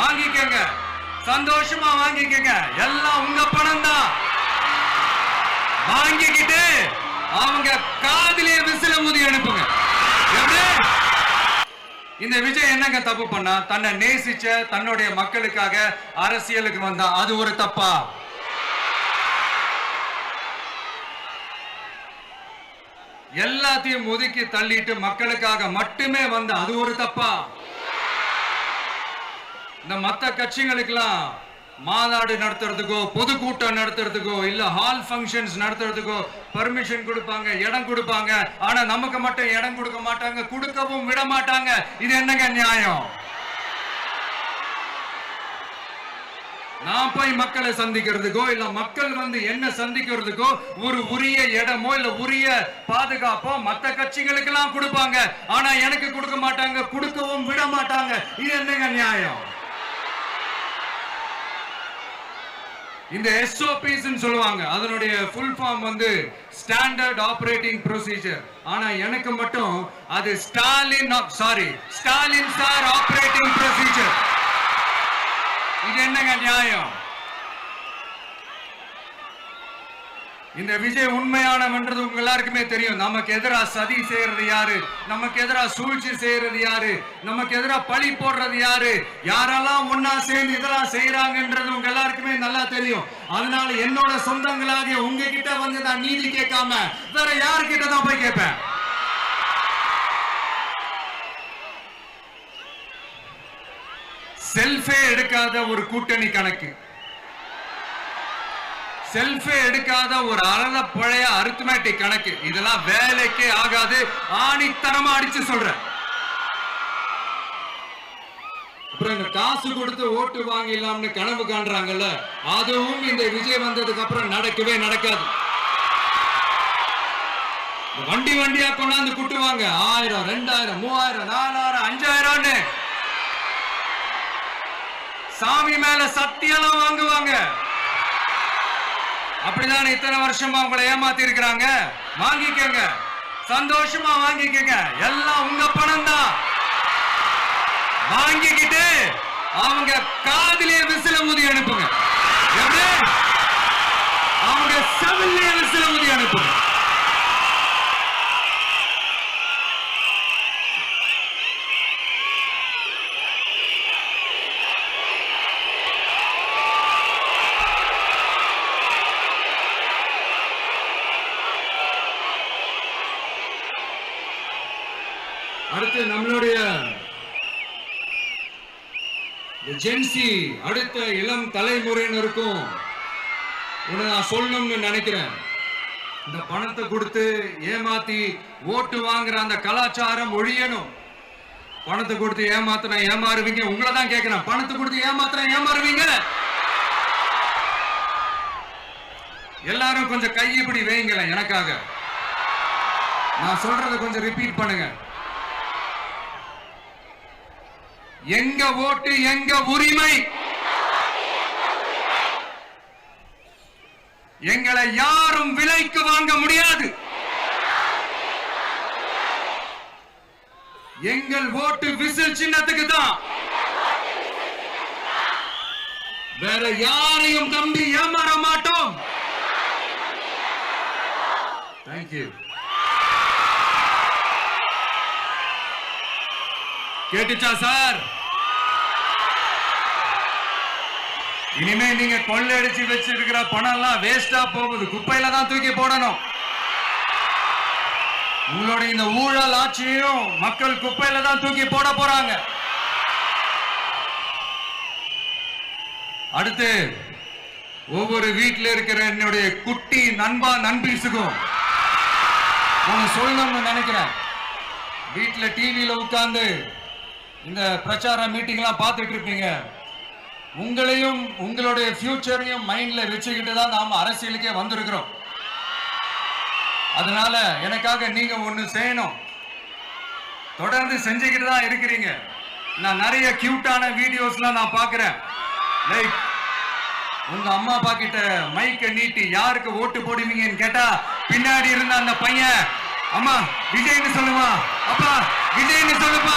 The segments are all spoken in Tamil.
வாங்கிக்கங்க. சந்தோஷமா வாங்கிக்கங்க. எல்லாம் உங்க பணம் தான் வாங்கிக்கிட்டு அவங்க காதிலே விசில ஊதி அனுப்புங்க. இந்த விஜய் என்னங்க தப்பு பண்ணா? தன்னை நேசிச்ச தன்னுடைய மக்களுக்காக அரசியலுக்கு வந்தா. அது ஒரு தப்பா? எல்லாத்தையும் ஒதுக்கி தள்ளிட்டு மக்களுக்காக மட்டுமே வந்த அது ஒரு தப்பா? இந்த மத்த கட்சிகளுக்கெல்லாம் மாநாடு நடத்துறதுக்கோ பொதுக்கூட்டம் நடத்துறதுக்கோ இல்ல ஹால் ஃபங்க்ஷன்ஸ் நடத்துறதுக்கோ பர்மிஷன் கொடுப்பாங்க இடம் கொடுப்பாங்க. ஆனா நமக்கு மட்டும் இடம் கொடுக்க மாட்டாங்க கொடுக்கவும் விட மாட்டாங்க. இது என்னங்க நியாயம்? நான் போய் மக்களை சந்திக்கிறதுக்கோ இல்ல மக்கள் வந்து என்ன சந்திக்கிறதுக்கோ ஒரு உரிய இடமோ இல்ல உரிய பாதுகாப்போ மத்த கட்சிகளுக்கெல்லாம் கொடுப்பாங்க. ஆனா எனக்கு கொடுக்க மாட்டாங்க கொடுக்கவும் விட மாட்டாங்க. இது என்னங்க நியாயம்? இந்த எஸ்ஓபிஸ் சொல்லுவாங்க. அதனுடைய ஃபுல் ஃபார்ம் வந்து ஸ்டாண்டர்ட் ஆபரேட்டிங் ப்ரொசீஜர் ஆனா எனக்கு மட்டும் அது Stalin sorry Stalin sir operating procedure இது என்னங்க நியாயம்? இந்த விஜய் உண்மையானவன்றது உங்க எல்லாருக்குமே தெரியும். நமக்கு எதிரா சதி செய்யறது யாரு? நமக்கு எதிரா சூழ்ச்சி செய்யறது யாரு? நமக்கு எதிரா பழி போடுறது யாரு? யாரெல்லாம் ஒன்னா சேர்ந்து இதெல்லாம் செய்யறாங்கன்றது உங்க எல்லாருக்குமே நல்லா தெரியும். அதனால என்னோட சொந்தங்களாகிய உங்ககிட்ட வந்து நான் நீதி கேட்காம வேற யாருக்கிட்ட தான் போய் கேட்பேன்? செல்ஃபே எடுக்காத ஒரு கூட்டணி கணக்கு. செல்ஃபி எடுக்காத ஒரு அறத பழைய அரித்மேட்டிக் கணக்கு. இதெல்லாம் வேலைக்கே ஆகாது. ஆணித்தனமா அடிச்சு சொல்றேன். அப்புறம் இந்த காசு கொடுத்து ஓட்டு வாங்கிடலாம்னு கனவு காண்றாங்கல்ல அதுவும் இந்த விஜய் வந்ததுக்கு அப்புறம் நடக்கவே நடக்காது. வண்டி வண்டியா கொண்டாந்து குட்டுவாங்க. ஆயிரம் ரெண்டாயிரம் மூவாயிரம் நாலாயிரம் அஞ்சாயிரம்னு. சாமி மேல சத்தியெல்லாம் வாங்குவாங்க. அப்படிதான் இத்தனை வருஷமா உங்களை ஏமாத்தி இருக்கிறாங்க வாங்கிக்கங்க. சந்தோஷமா வாங்கிக்கங்க. எல்லாம் உங்க பணம் தான் வாங்கிக்கிட்டு அவங்க காதிலே விசில ஊதி அனுப்புங்க. அவங்க செவிலே விசில ஊதி அனுப்புங்க. அடுத்து நம்மளுடைய ஜென்சி அடுத்த இளம் தலைமுறையினருக்கும் உன்னை நான் சொல்லணும்னு நினைக்கிறேன். இந்த பணத்தை கொடுத்து ஏமாத்தி ஓட்டு வாங்குற அந்த கலாச்சாரம் ஒழியணும். பணத்தை கொடுத்து ஏமாத்தினா ஏமாறுவீங்க? உங்களை தான் கேட்கிறேன் பணத்தை கொடுத்து ஏமாத்தினா ஏமாறுவீங்க? எல்லாரும் கொஞ்சம் கை இப்படி வைங்களேன் எனக்காக. நான் சொல்றதை கொஞ்சம் ரிப்பீட் பண்ணுங்க. எங்க ஓட்டு எங்க உரிமை? எங்களை யாரும் விலைக்கு வாங்க முடியாது. எங்கள் ஓட்டு விசில் சின்னத்துக்கு தான். வேற யாரையும் நம்பி ஏமாற மாட்டோம். தேங்க்யூ கேட்டுச்சா சார்? இனிமே நீங்க கொள்ளையடிச்சு வச்சிருக்கிற பணம் எல்லாம் வேஸ்டா போகுது. குப்பையில தான் தூக்கி போடணும். உங்களுடைய இந்த ஊழல் ஆட்சியும் மக்கள் குப்பையில தான் தூக்கி போட போறாங்க. அடுத்து ஒவ்வொரு வீட்டில் இருக்கிற என்னுடைய குட்டி நண்பா நண்பீஸுக்கும் ஒன்று சொல்லணும்னு நினைக்கிறேன். வீட்டில் டிவியில் உட்கார்ந்து இந்த பிரச்சார மீட்டிங்லாம் பார்த்துட்டு இருப்பீங்க உங்களையும் உங்களுடைய ஃபியூச்சரையும் மைண்ட்ல வச்சுக்கிட்டு தான் நாம் அரசியலுக்கே வந்திருக்கிறோம். அதனால எனக்காக நீங்க ஒன்று செய்யணும். தொடர்ந்து செஞ்சுக்கிட்டு தான் இருக்கிறீங்க. நான் நிறைய கியூட்டான வீடியோஸ்லாம் நான் பார்க்குறேன். லைக் உங்க அம்மா அப்பா கிட்ட மைக்க நீட்டி யாருக்கு ஓட்டு போடுவீங்கன்னு கேட்டா பின்னாடி இருந்த அந்த பையன் அம்மா விஜய்னு சொல்லுமா? அப்பா விஜய்னு சொல்லுப்பா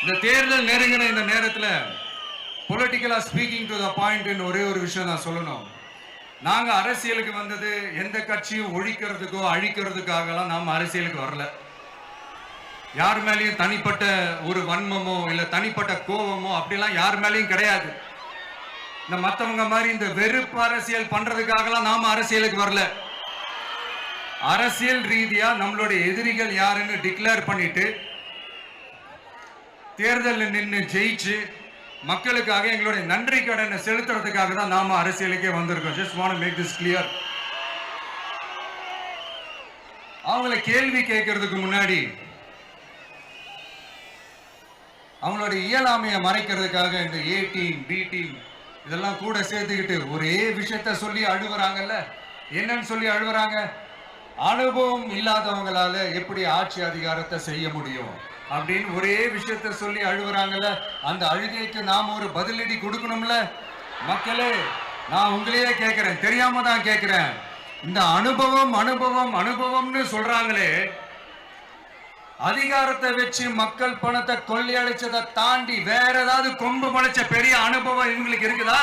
இந்த தேர்தல் நெருங்கின இந்த நேரத்தில் பொலிட்டிக்கலாக ஸ்பீக்கிங் டு த பாயிண்ட் ஒரே ஒரு விஷயம் நான் சொல்லணும். நாங்கள் அரசியலுக்கு வந்தது எந்த கட்சியும் ஒழிக்கிறதுக்கோ அழிக்கிறதுக்காகலாம் நாம் அரசியலுக்கு வரல. யார் மேலேயும் தனிப்பட்ட ஒரு வன்மமோ இல்லை தனிப்பட்ட கோபமோ அப்படிலாம் யார் மேலேயும் கிடையாது. இந்த மற்றவங்க மாதிரி இந்த வெறுப்பு அரசியல் பண்ணுறதுக்காகலாம் நாம் அரசியலுக்கு வரல. அரசியல் ரீதியாக நம்மளுடைய எதிரிகள் யாருன்னு டிக்ளேர் பண்ணிட்டு தேர்தலில் நின்று ஜெயிச்சு மக்களுக்காக எங்களுடைய நன்றி கடனை செலுத்துறதுக்காக தான் நாம அரசியலுக்கே வந்திருக்கோம். Just want make this clear அவங்கள கேள்வி கேட்கறதுக்கு முன்னாடி அவங்களுடைய இயலாமையை மறைக்கிறதுக்காக இந்த ஏ டீம் பி டீம் இதெல்லாம் கூட சேர்த்துக்கிட்டு ஒரே விஷயத்த சொல்லி அழுகுறாங்கல்ல? என்னன்னு சொல்லி அழுகுறாங்க? அனுபவம் இல்லாதவங்களால எப்படி ஆட்சி அதிகாரத்தை செய்ய முடியும்? அப்படின்னு ஒரே விஷயத்த சொல்லி அழுகுறாங்கல்ல. அந்த அழுகைக்கு நாம ஒரு பதிலடி கொடுக்கணும்ல? மக்களே நான் உங்களையே கேட்கிறேன். தெரியாம தான் கேட்கிறேன். இந்த அனுபவம் அனுபவம் அனுபவம்னு சொல்றாங்களே. அதிகாரத்தை வச்சு மக்கள் பணத்தை கொள்ளையடிச்சதை தாண்டி வேற ஏதாவது கொம்பு முளைச்ச பெரிய அனுபவம் இவங்களுக்கு இருக்குதா?